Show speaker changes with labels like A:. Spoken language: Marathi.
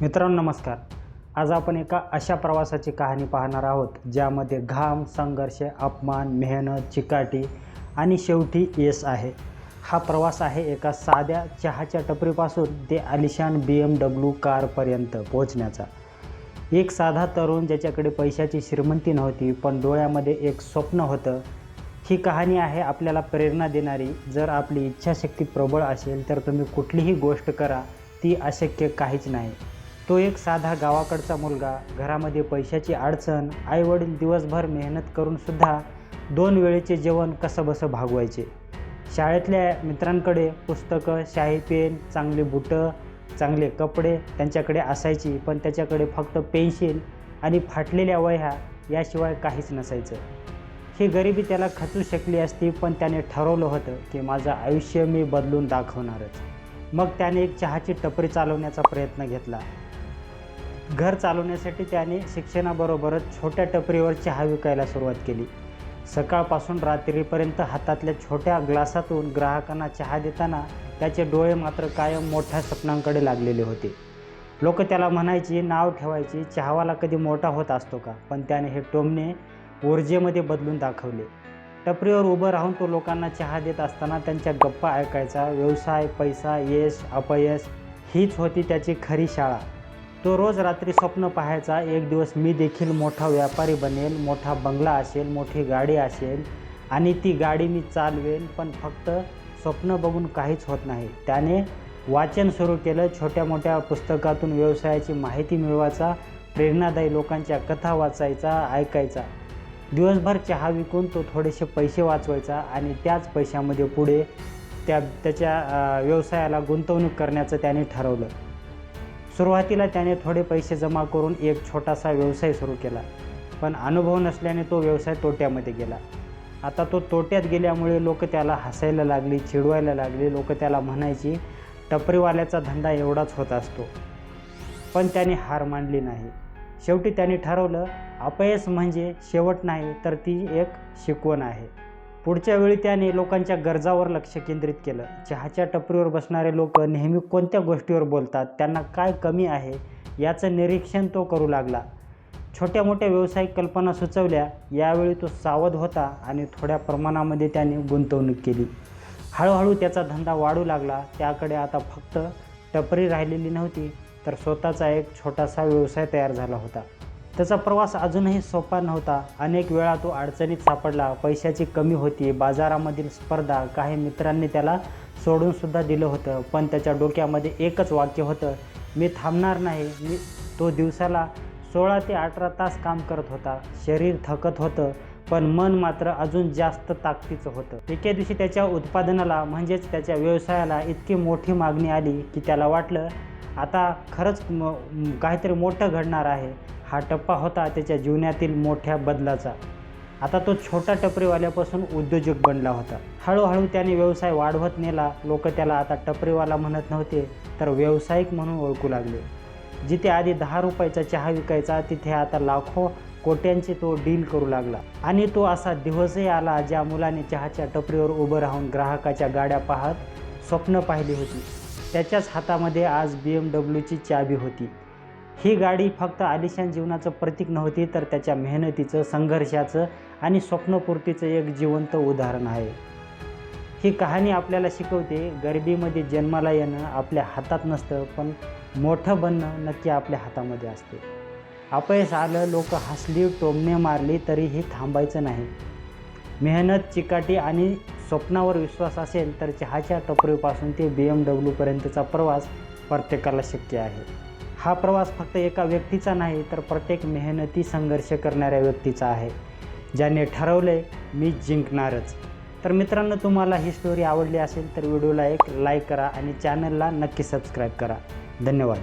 A: मित्रांनो नमस्कार. आज आपण एका अशा प्रवासाची कहाणी पाहणार आहोत ज्यामध्ये घाम संघर्ष अपमान मेहनत चिकाटी आणि शेवटी यश आहे. हा प्रवास आहे एका साध्या चहाच्या टपरीपासून ते आलिशान बी एम डब्ल्यू कारपर्यंत पोहोचण्याचा. एक साधा तरुण ज्याच्याकडे पैशाची श्रीमंती नव्हती पण डोळ्यामध्ये एक स्वप्न होतं. ही कहाणी आहे आपल्याला प्रेरणा देणारी. जर आपली इच्छाशक्ती प्रबळ असेल तर तुम्ही कुठलीही गोष्ट करा ती अशक्य काहीच नाही. तो एक साधा गावाकडचा मुलगा. घरामध्ये पैशाची अडचण आईवडील दिवसभर मेहनत करूनसुद्धा दोन वेळेचे जेवण कसंबसं भागवायचे. शाळेतल्या मित्रांकडे पुस्तकं शाई पेन चांगले बुटं चांगले कपडे त्यांच्याकडे असायची पण त्याच्याकडे फक्त पेन्सिल आणि फाटलेल्या वह्या याशिवाय काहीच नसायचं. ही गरिबी त्याला खचू शकली असती पण त्याने ठरवलं होतं की माझं आयुष्य मी बदलून दाखवणारच. मग त्याने एक चहाची टपरी चालवण्याचा प्रयत्न घेतला. घर चालवण्यासाठी त्याने शिक्षणाबरोबरच छोट्या टपरीवर चहा विकायला सुरुवात केली. सकाळपासून रात्रीपर्यंत हातातल्या छोट्या ग्लासातून ग्राहकांना चहा देताना त्याचे डोळे मात्र कायम मोठ्या स्वप्नांकडे लागलेले होते. लोक त्याला म्हणायची नाव ठेवायची चहावाला कधी मोठा होत असतो का? पण त्याने हे टोमणे ऊर्जेमध्ये बदलून दाखवले. टपरीवर उभं राहून तो लोकांना चहा देत असताना त्यांच्या गप्पा ऐकायचा व्यवसाय पैसा यश अपयश हीच होती त्याची खरी शाळा. तो रोज रात्री स्वप्न पाहायचा एक दिवस मी देखील मोठा व्यापारी बनेल मोठा बंगला असेल मोठी गाडी असेल आणि ती गाडी मी चालवेल पण फक्त स्वप्न बघून काहीच होत नाही. त्याने वाचन सुरू केलं छोट्या मोठ्या पुस्तकातून व्यवसायाची माहिती मिळवायचा प्रेरणादायी लोकांच्या कथा वाचायचा ऐकायचा. दिवसभर चहा विकून तो थोडेसे पैसे वाचवायचा आणि त्याच पैशामध्ये पुढे त्या त्याच्या व्यवसायाला गुंतवणूक करण्याचं त्याने ठरवलं. सुरुवातीला त्याने थोडे पैसे जमा करून एक छोटासा व्यवसाय सुरू केला पण अनुभव नसल्याने तो व्यवसाय तोट्यामध्ये गेला. आता तो तोट्यात गेल्यामुळे लोक त्याला हसायला लागली चिडवायला लागली. लोक त्याला म्हणायची टपरीवाल्याचा धंदा एवढाच होत असतो. पण त्याने हार मानली नाही. शेवटी त्याने ठरवलं अपयश म्हणजे शेवट नाही तर ती एक शिकवण आहे. पुढच्या वेळी त्याने लोकांच्या गरजावर लक्ष केंद्रित केलं. चहाच्या टपरीवर बसणारे लोक नेहमी कोणत्या गोष्टीवर बोलतात? त्यांना काय कमी आहे? याचं निरीक्षण तो करू लागला. छोट्या मोठ्या व्यावसायिक कल्पना सुचवल्या. यावेळी तो सावध होता आणि थोड्या प्रमाणामध्ये त्याने गुंतवणूक केली. हळूहळू त्याचा धंदा वाढू लागला. त्याकडे आता फक्त टपरी राहिलेली नव्हती तर स्वतःचा एक छोटासा व्यवसाय तयार झाला होता. त्याचा प्रवास अजूनही सोपा नव्हता. अनेक वेळा तो अडचणीत सापडला. पैशाची कमी होती. बाजारामधील स्पर्धा काही मित्रांनी त्याला सोडूनसुद्धा दिलं होतं. पण त्याच्या डोक्यामध्ये एकच वाक्य होतं. मी थांबणार नाही. मी तो दिवसाला सोळा ते अठरा तास काम करत होता. शरीर थकत होतं. पण मन मात्र अजून जास्त ताकदीचं होतं. एके दिवशी त्याच्या उत्पादनाला म्हणजेच त्याच्या व्यवसायाला इतकी मोठी मागणी आली की त्याला वाटलं आता खरंच म काहीतरी मोठं घडणार आहे. हा टप्पा होता त्याच्या जीवनातील मोठ्या बदलाचा. आता तो छोटा टपरीवाल्यापासून उद्योजक बनला होता. हळूहळू त्याने व्यवसाय वाढवत नेला. लोक त्याला आता टपरीवाला म्हणत नव्हते तर व्यावसायिक म्हणून ओळखू लागले. जिथे आधी दहा रुपयाचा चहा विकायचा तिथे आता लाखो कोट्यांचे तो डील करू लागला. आणि तो असा दिवसही आला ज्या मुलाने चहाच्या टपरीवर उभं राहून ग्राहकाच्या गाड्या पाहत स्वप्न पाहिली होती. त्याच्याच हातामध्ये आज बी एम डब्ल्यूची चाबी होती. ही गाडी फक्त आलिशान जीवनाचं प्रतीक नव्हती तर त्याच्या मेहनतीचं संघर्षाचं आणि स्वप्नपूर्तीचं एक जिवंत उदाहरण आहे. ही कहाणी आपल्याला शिकवते गरिबीमध्ये जन्माला येणं आपल्या हातात नसतं पण मोठं बनणं नक्की आपल्या हातामध्ये असते. अपयश आलं लोक हसली टोमणे मारली तरीही थांबायचं नाही. मेहनत चिकाटी आणि स्वप्नावर विश्वास असेल तर चहाच्या टपरीपासून ते बी एम डब्ल्यूपर्यंतचा प्रवास प्रत्येकाला शक्य आहे. हा प्रवास फक्त एका व्यक्तीचा नाही तर प्रत्येक मेहनती संघर्ष करणाऱ्या व्यक्तीचा आहे ज्याने ठरवले मी जिंकणारच. तर मित्रांनो तुम्हाला ही स्टोरी आवडली असेल तर व्हिडिओला एक लाईक करा आणि चॅनलला नक्की सबस्क्राईब करा. धन्यवाद.